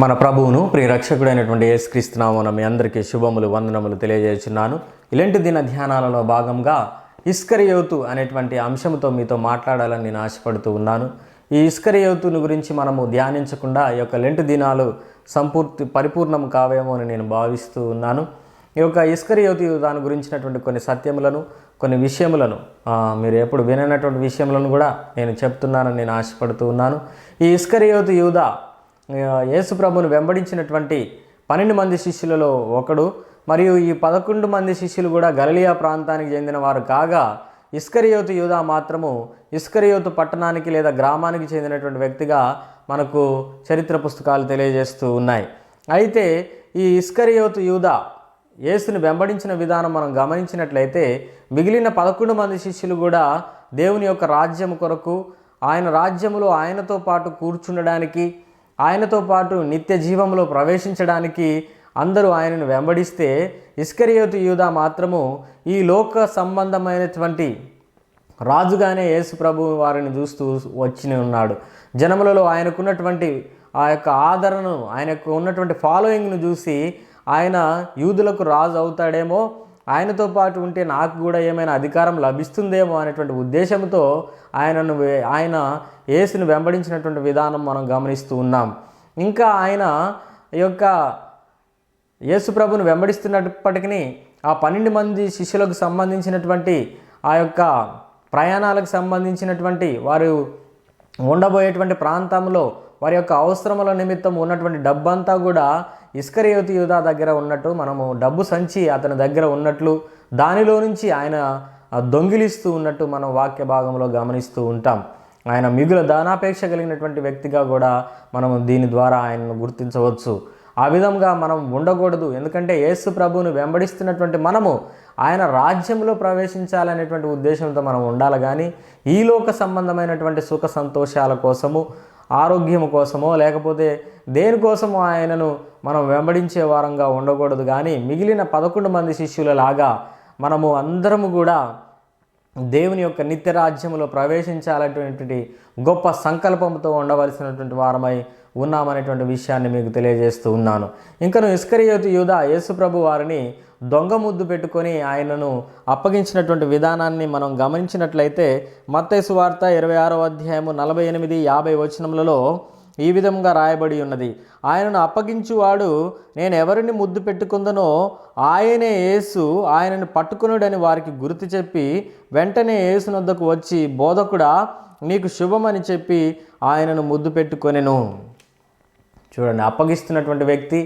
మన ప్రభువును ప్రియరక్షకుడైనటువంటి యేసుక్రీస్తునామన మీ అందరికీ శుభములు వందనములు తెలియజేస్తున్నాను ఇలాంటి దిన ధ్యానాలలో భాగంగా ఇస్కరియోతు అనేటువంటి అంశంతో మీతో మాట్లాడాలని నేను ఆశపడుతూ ఉన్నాను. ఈ ఇస్కరియోతుని గురించి మనము ధ్యానించకుండా ఈ యొక్క లెంటు దినాలు సంపూర్తి పరిపూర్ణం కావేమో అని నేను భావిస్తూ ఉన్నాను. ఈ యొక్క ఇస్కరియోతి దాని గురించినటువంటి కొన్ని సత్యములను కొన్ని విషయములను మీరు ఎప్పుడు విననటువంటి విషయములను కూడా నేను చెప్తున్నానని నేను ఆశపడుతూ ఉన్నాను. ఈ ఇస్కరియోతి యూదా యేసుప్రభును వెంబడించినటువంటి పన్నెండు మంది శిష్యులలో ఒకడు. మరియు ఈ పదకొండు మంది శిష్యులు కూడా గలలియా ప్రాంతానికి చెందిన వారు కాగా ఇస్కరియోతు యూదా మాత్రము ఇస్కరియోతు పట్టణానికి లేదా గ్రామానికి చెందినటువంటి వ్యక్తిగా మనకు చరిత్ర పుస్తకాలు తెలియజేస్తూ ఉన్నాయి. అయితే ఈ ఇస్కరియోతు యూదా యేసుని వెంబడించిన విధానం మనం గమనించినట్లయితే మిగిలిన పదకొండు మంది శిష్యులు కూడా దేవుని యొక్క రాజ్యం కొరకు ఆయన రాజ్యములో ఆయనతో పాటు కూర్చుండడానికి ఆయనతో పాటు నిత్య జీవంలో ప్రవేశించడానికి అందరూ ఆయనను వెంబడిస్తే ఇస్కరియోతు యూదా మాత్రము ఈ లోక సంబంధమైనటువంటి రాజుగానే యేసు ప్రభు వారిని చూస్తూ వచ్చి ఉన్నాడు. జనములలో ఆయనకున్నటువంటి ఆ యొక్క ఆదరణను ఆయనకు ఉన్నటువంటి ఫాలోయింగ్ను చూసి ఆయన యూదులకు రాజు అవుతాడేమో ఆయనతో పాటు ఉంటే నాకు కూడా ఏమైనా అధికారం లభిస్తుందేమో అనేటువంటి ఉద్దేశంతో ఆయనను ఆయన యేసును వెంబడించినటువంటి విధానం మనం గమనిస్తూ ఉన్నాం. ఇంకా ఆయన ఈ యొక్క యేసు ప్రభుని వెంబడిస్తున్నప్పటికీ ఆ పన్నెండు మంది శిష్యులకు సంబంధించినటువంటి ఆ యొక్క ప్రయాణాలకు సంబంధించినటువంటి వారు ఉండబోయేటువంటి ప్రాంతంలో వారి యొక్క అవసరముల నిమిత్తం ఉన్నటువంటి డబ్బంతా కూడా ఇస్కరియోతి యూదా దగ్గర ఉన్నట్టు మనము డబ్బు సంచి అతని దగ్గర ఉన్నట్లు దానిలో నుంచి ఆయన దొంగిలిస్తూ ఉన్నట్టు మనం వాక్య భాగంలో గమనిస్తూ ఉంటాం. ఆయన మిగుల దానాపేక్ష కలిగినటువంటి వ్యక్తిగా కూడా మనము దీని ద్వారా ఆయనను గుర్తించవచ్చు. ఆ విధంగా మనం ఉండకూడదు. ఎందుకంటే యేసు ప్రభువును వెంబడిస్తున్నటువంటి మనము ఆయన రాజ్యంలో ప్రవేశించాలనేటువంటి ఉద్దేశంతో మనం ఉండాలి. కానీ ఈ లోక సంబంధమైనటువంటి సుఖ సంతోషాల కోసము ఆరోగ్యం కోసమో లేకపోతే దేనికోసమో ఆయనను మనం వెంబడించే వారంగా ఉండకూడదు. కానీ మిగిలిన పదకొండు మంది శిష్యులలాగా మనము అందరము కూడా దేవుని యొక్క నిత్య రాజ్యములో ప్రవేశించాలనేటువంటి గొప్ప సంకల్పంతో ఉండవలసినటువంటి వారమై ఉన్నామనేటువంటి విషయాన్ని మీకు తెలియజేస్తూ ఉన్నాను. ఇంకను ఇస్కరియోతి యూధ యేసుప్రభు వారిని దొంగ ముద్దు పెట్టుకొని ఆయనను అప్పగించినటువంటి విధానాన్ని మనం గమనించినట్లయితే మత్తైసు వార్త ఇరవై ఆరో అధ్యాయము నలభై ఎనిమిది యాభై వచనములలో ఈ విధంగా రాయబడి ఉన్నది. ఆయనను అప్పగించువాడు నేను ఎవరిని ముద్దు పెట్టుకుందనో ఆయనే యేసు ఆయనను పట్టుకునుడని వారికి గుర్తు చెప్పి వెంటనే యేసునొద్దకు వచ్చి బోధకుడా నీకు శుభమని చెప్పి ఆయనను ముద్దు పెట్టుకొనెను. చూడండి అప్పగిస్తున్నటువంటి వ్యక్తి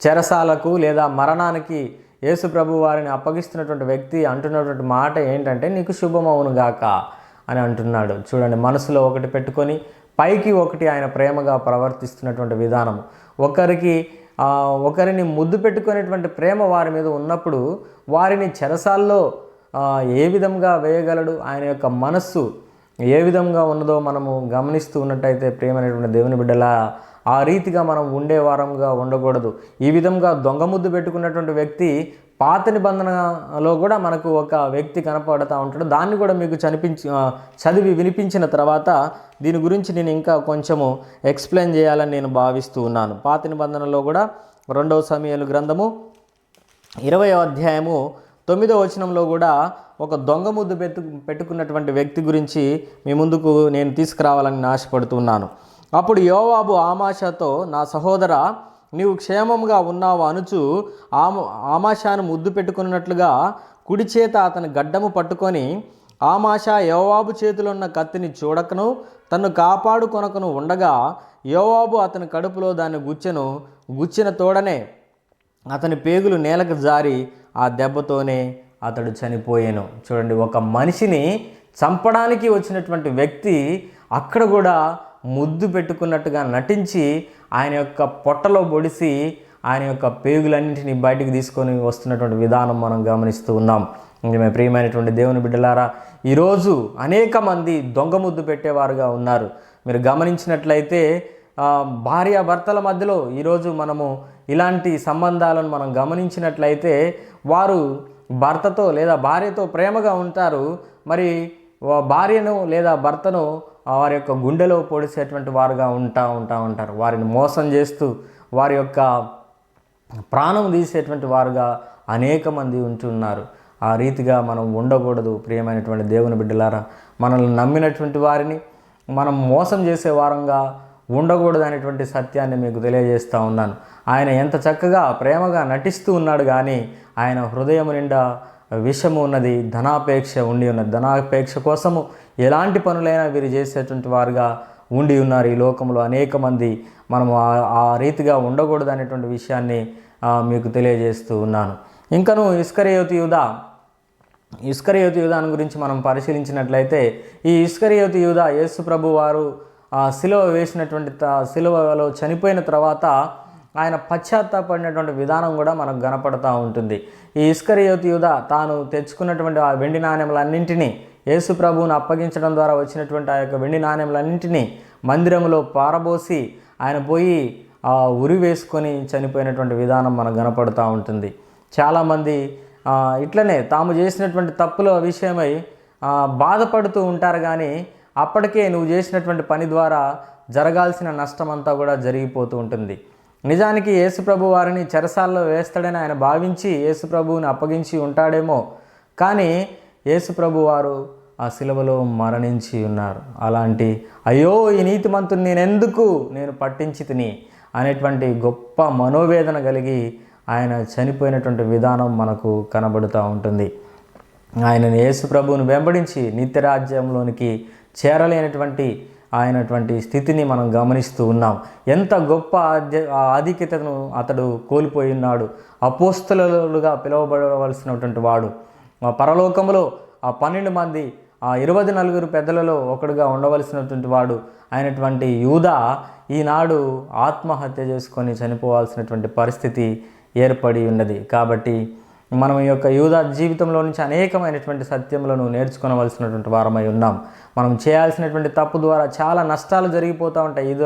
చెరసాలకు లేదా మరణానికి యేసు ప్రభు వారిని అప్పగిస్తున్నటువంటి వ్యక్తి అంటున్నటువంటి మాట ఏంటంటే నీకు శుభమవును గాక అని అంటున్నాడు. చూడండి మనసులో ఒకటి పెట్టుకొని పైకి ఒకటి ఆయన ప్రేమగా ప్రవర్తిస్తున్నటువంటి విధానం. ఒకరికి ఒకరిని ముద్దు పెట్టుకునేటువంటి ప్రేమ వారి మీద ఉన్నప్పుడు వారిని చెరసాల్లో ఏ విధంగా వేయగలడు ఆయన యొక్క మనస్సు ఏ విధంగా ఉన్నదో మనము గమనిస్తూ ఉన్నట్టయితే ప్రేమైనటువంటి దేవుని బిడ్డల ఆ రీతిగా మనం ఉండే వారంగా ఉండకూడదు. ఈ విధంగా దొంగ ముద్దు పెట్టుకున్నటువంటి వ్యక్తి పాత నిబంధనలో కూడా మనకు ఒక వ్యక్తి కనపడుతూ ఉంటాడు. దాన్ని కూడా మీకు చనిపించి చదివి వినిపించిన తర్వాత దీని గురించి నేను ఇంకా కొంచెము ఎక్స్ప్లెయిన్ చేయాలని నేను భావిస్తూ ఉన్నాను. పాత నిబంధనలో కూడా రెండవ సమయాలు గ్రంథము ఇరవై అధ్యాయము తొమ్మిదో వచనంలో కూడా ఒక దొంగ ముద్దు పెట్టు పెట్టుకున్నటువంటి వ్యక్తి గురించి మీ ముందుకు నేను తీసుకురావాలని ఆశపడుతున్నాను అప్పుడు యోవాబు ఆమాషతో నా సహోదర నీవు క్షేమంగా ఉన్నావు అనుచు ఆమ ఆమాషాను ముద్దు పెట్టుకున్నట్లుగా కుడి చేత అతని గడ్డము పట్టుకొని ఆమాష యోవాబు చేతిలో ఉన్న కత్తిని చూడకను తన్ను కాపాడుకొనకను ఉండగా యోవాబు అతని కడుపులో దాన్ని గుచ్చెను గుచ్చిన తోడనే అతని పేగులు నేలకు జారి ఆ దెబ్బతోనే అతడు చనిపోయాను. చూడండి ఒక మనిషిని చంపడానికి వచ్చినటువంటి వ్యక్తి అక్కడ కూడా ముద్దు పెట్టుకున్నట్టుగా నటించి ఆయన యొక్క పొట్టలో పొడిసి ఆయన యొక్క పేగులన్నింటినీ బయటికి తీసుకొని వస్తున్నటువంటి విధానం మనం గమనిస్తూ ఉన్నాం. నిజమే ప్రియమైనటువంటి దేవుని బిడ్డలారా ఈరోజు అనేక మంది దొంగ ముద్దు పెట్టేవారుగా ఉన్నారు. మీరు గమనించినట్లయితే భార్యాభర్తల భర్తల మధ్యలో ఈరోజు మనము ఇలాంటి సంబంధాలను మనం గమనించినట్లయితే వారు భర్తతో లేదా భార్యతో ప్రేమగా ఉంటారు. మరి భార్యను లేదా భర్తను వారి యొక్క గుండెలో పొడిసేటువంటి వారుగా ఉంటా ఉంటా ఉంటారు. వారిని మోసం చేస్తూ వారి యొక్క ప్రాణం తీసేటువంటి వారుగా అనేక మంది ఉంటున్నారు. ఆ రీతిగా మనం ఉండకూడదు ప్రియమైనటువంటి దేవుని బిడ్డలారా. మనల్ని నమ్మినటువంటి వారిని మనం మోసం చేసే వారంగా ఉండకూడదు అనేటువంటి సత్యాన్ని మీకు తెలియజేస్తూ ఉన్నాను. ఆయన ఎంత చక్కగా ప్రేమగా నటిస్తూ ఉన్నాడు కానీ ఆయన హృదయం నిండా విషము ఉన్నది ధనాపేక్ష ఉండి ఉన్నది. ధనాపేక్ష కోసము ఎలాంటి పనులైనా వీరు చేసేటువంటి వారుగా ఉండి ఉన్నారు ఈ లోకంలో అనేక మంది. మనము ఆ- రీతిగా ఉండకూడదు అనేటువంటి విషయాన్ని మీకు తెలియజేస్తూ ఉన్నాను. ఇంకను ఇస్కరయోతి యుధ ఇస్కరయోతి యూదాను గురించి మనం పరిశీలించినట్లయితే ఈ ఇస్కరయోతి యుధ యేసు ప్రభు వారు సిలువ వేసినటువంటి సిలువలో చనిపోయిన తర్వాత ఆయన పశ్చాత్తాపడినటువంటి విధానం కూడా మనకు కనపడతా ఉంటుంది. ఈ ఇస్కరియోతి యూద తాను తెచ్చుకున్నటువంటి ఆ వెండి నాణ్యములన్నింటినీ యేసు ప్రభువును అప్పగించడం ద్వారా వచ్చినటువంటి ఆ యొక్క వెండి నాణ్యములన్నింటినీ మందిరంలో పారబోసి ఆయన పోయి ఉరి వేసుకొని చనిపోయినటువంటి విధానం మనకు కనపడుతూ ఉంటుంది. చాలామంది ఇట్లనే తాము చేసినటువంటి తప్పుల విషయమై బాధపడుతూ ఉంటారు కానీ అప్పటికే నువ్వు చేసినటువంటి పని ద్వారా జరగాల్సిన నష్టం అంతా కూడా జరిగిపోతూ ఉంటుంది. నిజానికి యేసుప్రభు వారిని చెరసాల్లో వేస్తాడని ఆయన భావించి యేసుప్రభువుని అప్పగించి ఉంటాడేమో. కానీ యేసుప్రభు వారు ఆ శిలువలో మరణించి ఉన్నారు. అలాంటి అయ్యో ఈ నీతిమంతుని నేను ఎందుకు నేను పట్టించి తిని అనేటువంటి గొప్ప మనోవేదన కలిగి ఆయన చనిపోయినటువంటి విధానం మనకు కనబడుతూ ఉంటుంది. ఆయనను యేసుప్రభువును వెంబడించి నిత్యరాజ్యంలోనికి చేరలేనటువంటి ఆయనటువంటి స్థితిని మనం గమనిస్తూ ఉన్నాం. ఎంత గొప్ప ఆధ్య- ఆధిక్యతను అతడు కోల్పోయి ఉన్నాడు. అపోస్తలుగా పిలువబడవలసినటువంటి వాడు. ఆ ఆ పన్నెండు మంది ఆ ఇరవై నలుగురు పెద్దలలో ఒకడుగా ఉండవలసినటువంటి వాడు. అయినటువంటి యూదా ఈనాడు ఆత్మహత్య చేసుకొని చనిపోవాల్సినటువంటి పరిస్థితి ఏర్పడి ఉన్నది. కాబట్టి మనం ఈ యొక్క యూదా జీవితంలో నుంచి అనేకమైనటువంటి సత్యములను నేర్చుకోవలసినటువంటి వారమై ఉన్నాం. మనం చేయాల్సినటువంటి తప్పు ద్వారా చాలా నష్టాలు జరిగిపోతూ ఉంటాయి. ఇది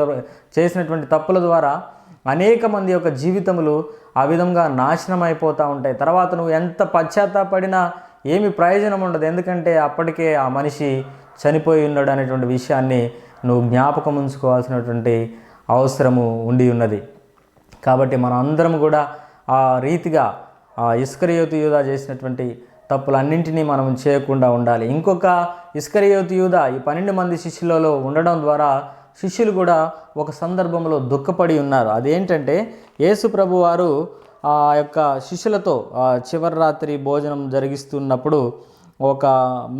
చేసినటువంటి తప్పుల ద్వారా అనేక మంది యొక్క జీవితములు ఆ విధంగా నాశనం అయిపోతూ ఉంటాయి. తర్వాత నువ్వు ఎంత పశ్చాత్తాపడినా ఏమి ప్రయోజనం ఉండదు. ఎందుకంటే అప్పటికే ఆ మనిషి చనిపోయి ఉన్నాడు అనేటువంటి విషయాన్ని నువ్వు జ్ఞాపకం ఉంచుకోవాల్సినటువంటి అవసరము ఉండి ఉన్నది. కాబట్టి మనం అందరం కూడా ఆ రీతిగా ఇస్కరియోతు యూదా చేసినటువంటి తప్పులన్నింటినీ మనం చేయకుండా ఉండాలి. ఇంకొక ఇస్కరియోతు యూదా ఈ పన్నెండు మంది శిష్యులలో ఉండడం ద్వారా శిష్యులు కూడా ఒక సందర్భంలో దుఃఖపడి ఉన్నారు. అదేంటంటే యేసు ప్రభు వారు ఆ యొక్క శిష్యులతో చివరి రాత్రి భోజనం జరిగిస్తున్నప్పుడు ఒక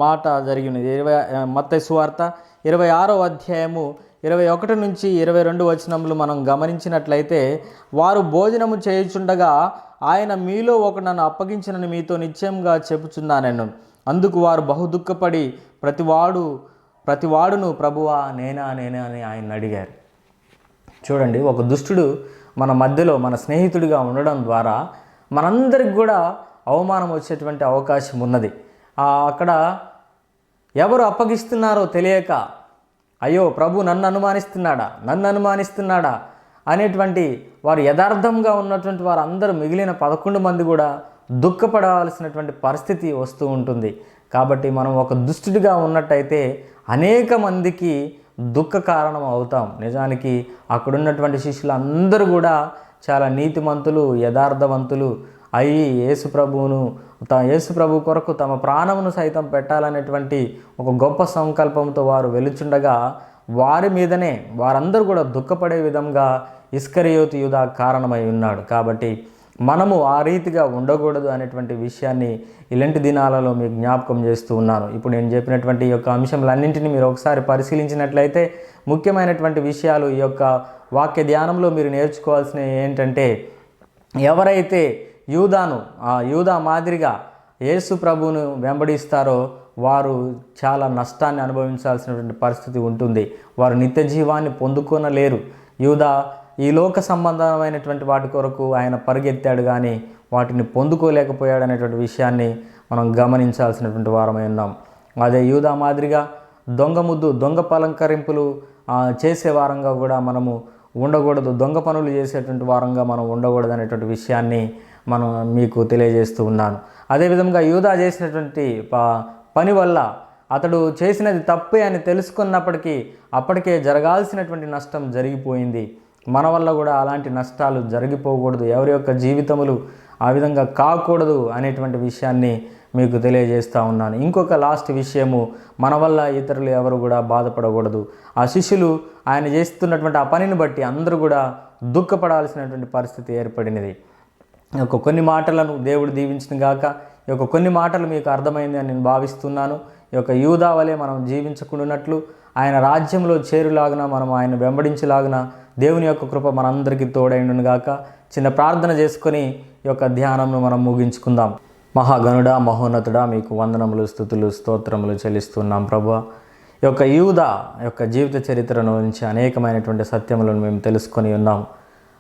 మాట జరిగినది. ఇరవై మత్త సువార్త ఇరవై ఆరో అధ్యాయము ఇరవై ఒకటి నుంచి ఇరవై రెండు వచనములు మనం గమనించినట్లయితే వారు భోజనము చేయుచుండగా ఆయన మీలో ఒక నన్ను అప్పగించినని మీతో నిశ్చయంగా చెప్పుచున్నానను అందుకు వారు బహు దుఃఖపడి ప్రతివాడు ప్రతివాడును ప్రభువా నేనా నేనా అని ఆయన అడిగారు. చూడండి ఒక దుష్టుడు మన మధ్యలో మన స్నేహితుడిగా ఉండడం ద్వారా మనందరికి కూడా అవమానం వచ్చేటువంటి అవకాశం ఉన్నది. అక్కడ ఎవరు అప్పగిస్తున్నారో తెలియక అయ్యో ప్రభు నన్ను అనుమానిస్తున్నాడా? నన్ను అనుమానిస్తున్నాడా? అనేటువంటి వారు యథార్థంగా ఉన్నటువంటి వారు మిగిలిన పదకొండు మంది కూడా దుఃఖపడవలసినటువంటి పరిస్థితి వస్తూ ఉంటుంది. కాబట్టి మనం ఒక దుష్టుడిగా ఉన్నట్టయితే అనేక మందికి దుఃఖ కారణం అవుతాం. నిజానికి అక్కడున్నటువంటి శిష్యులందరూ కూడా చాలా నీతిమంతులు యథార్థవంతులు అయి యేసు ప్రభువును త యేసు ప్రభు కొరకు తమ ప్రాణమును సైతం పెట్టాలనేటువంటి ఒక గొప్ప సంకల్పంతో వారు వెలుచుండగా వారి మీదనే వారందరూ కూడా దుఃఖపడే విధంగా ఇస్కరియోతి యూదా కారణమై ఉన్నాడు. కాబట్టి మనము ఆ రీతిగా ఉండకూడదు అనేటువంటి విషయాన్ని ఇలాంటి దినాలలో మీకు జ్ఞాపకం చేస్తూ ఉన్నాను. ఇప్పుడు నేను చెప్పినటువంటి ఈ యొక్క అంశంలన్నింటినీ మీరు ఒకసారి పరిశీలించినట్లయితే ముఖ్యమైనటువంటి విషయాలు ఈ యొక్క వాక్య ధ్యానంలో మీరు నేర్చుకోవాల్సినవి ఏంటంటే ఎవరైతే యూదాను ఆ యూదా మాదిరిగా యేసు ప్రభువును వెంబడిస్తారో వారు చాలా నష్టాన్ని అనుభవించాల్సినటువంటి పరిస్థితి ఉంటుంది. వారు నిత్య జీవాన్ని పొందుకొనలేరు. యూదా ఈ లోక సంబంధమైనటువంటి వాటి కొరకు ఆయన పరిగెత్తాడు కానీ వాటిని పొందుకోలేకపోయాడు అనేటువంటి విషయాన్ని మనం గమనించాల్సినటువంటి వారమై ఉన్నాం. అదే యూదా మాదిరిగా దొంగ ముద్దు దొంగ పలంకరింపులు చేసే వారంగా కూడా మనము ఉండకూడదు. దొంగ పనులు చేసేటువంటి వారంగా మనం ఉండకూడదు అనేటువంటి విషయాన్ని మనం మీకు తెలియజేస్తూ ఉన్నాను. అదేవిధంగా యూదా చేసినటువంటి ప- పని వల్ల అతడు చేసినది తప్పే అని తెలుసుకున్నప్పటికీ అప్పటికే జరగాల్సినటువంటి నష్టం జరిగిపోయింది. మన వల్ల కూడా అలాంటి నష్టాలు జరిగిపోకూడదు ఎవరి యొక్క జీవితములు ఆ విధంగా కాకూడదు అనేటువంటి విషయాన్ని మీకు తెలియజేస్తూ ఉన్నాను. ఇంకొక లాస్ట్ విషయము మన వల్ల ఇతరులు ఎవరు కూడా బాధపడకూడదు. ఆ శిష్యులు ఆయన చేస్తున్నటువంటి ఆ పనిని బట్టి అందరూ కూడా దుఃఖపడాల్సినటువంటి పరిస్థితి ఏర్పడినది. ఈ యొక్క కొన్ని మాటలను దేవుడు దీవించిన గాక ఈ యొక్క కొన్ని మాటలు మీకు అర్థమైంది అని నేను భావిస్తున్నాను. ఈ యొక్క యూదా వలె మనం జీవించకుండానట్లు ఆయన రాజ్యంలో చేరులాగున మనం ఆయన వెంబడించలాగున దేవుని యొక్క కృప మనందరికీ తోడైండును గాక. చిన్న ప్రార్థన చేసుకొని ఈ యొక్క ధ్యానంను మనం ముగించుకుందాం. మహాగణుడా మహోన్నతుడా మీకు వందనములు స్థుతులు స్తోత్రములు చెల్లిస్తున్నాం ప్రభు. ఈ యొక్క యూద యొక్క జీవిత చరిత్రను నుంచి అనేకమైనటువంటి సత్యములను మేము తెలుసుకొని ఉన్నాం.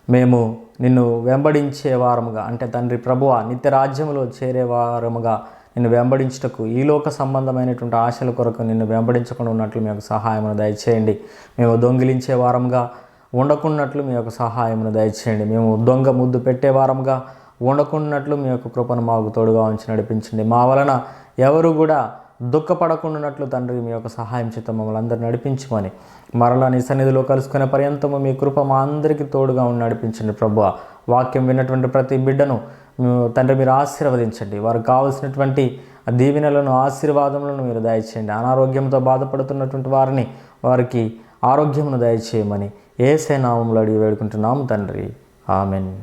మేము నిన్ను వెంబడించే వారముగా అంటే తండ్రి ప్రభువ నిత్య రాజ్యములో చేరే వారముగా నిన్ను వెంబడించుటకు ఈ లోక సంబంధమైనటువంటి ఆశల కొరకు నిన్ను వెంబడించకుండా ఉన్నట్లు మీ యొక్క సహాయమును దయచేయండి. మేము దొంగిలించే వారంగా ఉండకున్నట్లు మీ యొక్క సహాయమును దయచేయండి. మేము దొంగ ముద్దు పెట్టే వారంగా ఉండకున్నట్లు మీ యొక్క కృపను మాకు తోడుగా ఉంచి నడిపించండి. మా వలన ఎవరు కూడా దుఃఖపడకుండానట్లు తండ్రి మీ యొక్క సహాయం చేత మమ్మల్ని అందరూ నడిపించమని మరలా నీ సన్నిధిలో కలుసుకునే పర్యంతము మీ కృప మా అందరికీ తోడుగా ఉండి నడిపించండి ప్రభు వాక్యం విన్నటువంటి ప్రతి బిడ్డను తండ్రి మీరు ఆశీర్వదించండి. వారికి కావలసినటువంటి దీవెనలను ఆశీర్వాదములను మీరు దయచేయండి. అనారోగ్యంతో బాధపడుతున్నటువంటి వారిని వారికి ఆరోగ్యమును దయచేయమని ఏసే నామంలో అడిగి వేడుకుంటున్నాము తండ్రి. ఆమెన్.